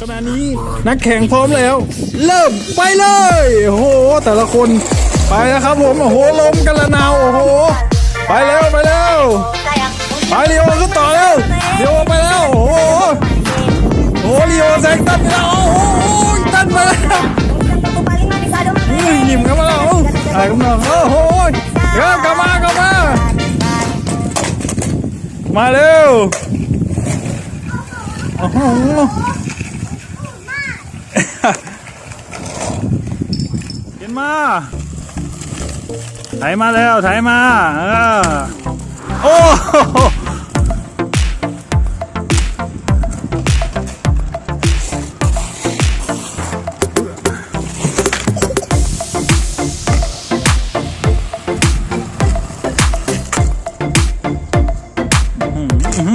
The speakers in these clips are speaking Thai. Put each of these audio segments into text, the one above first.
ขณะนี้นักแข่งพร้อมแล้ว เริ่มไปเลยโอ้โหแต่ละคนไปแล้วครับผมโอ้โหลมกันละนาวโอ้โห ไปแล้วไปแล้วไปเรียวขึ้นต่อแล้วเรียวไปแล้วโอ้โหโอ้โหเรียวแซงตันไปแล้วโอ้โหตันไปแล้วอุ้ยหยิมกันมาแล้วถ่ายกันมาโอ้โหเดี๋ยวกลับมากลับมามาเร็วโอ้โห เห็นมาไถมาแล้วไถมาเออโอ้โห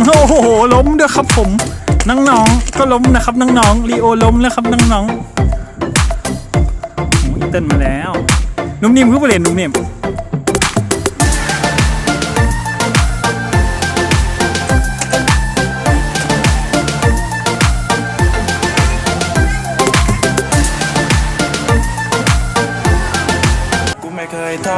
โอ้โห ล้มด้วยครับผม น้องๆ ก็ล้มนะครับน้องๆลีโอล้มแล้วครับน้องๆโอ้ยเต้นมาแล้ว นุ่มนิ่มคือประเด็นนุ่มนิ่ม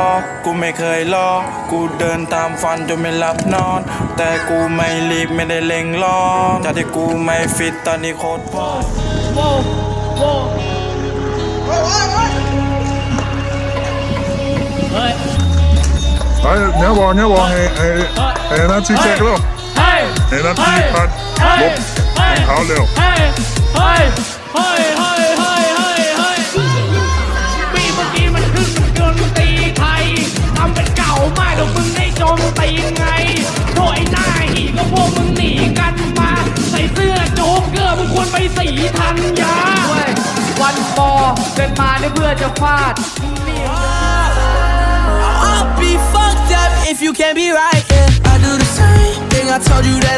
อกูไม่เคยรอ กูเดินตามฟันจนไม่หลับนอน แต่กูไม่รีบไม่ได้เล็งรอจากที่กูไม่ฟิตตอนนี้โคตรพอโว้เฮ้ยยบอลเนื้อบอลไอ้ไอ้ไอ้นัทชี้แจงแล้วไอ้นัทชี้พัดลบเท้าเร็วเฮ้ยเฮ้ มึงควรไปสีธัญญาด้วยวันปอเดินมาเนี่ยเพื่อจะฟาด I'll be fucked up if you can't be right. Yeah, I do the same thing. I told you that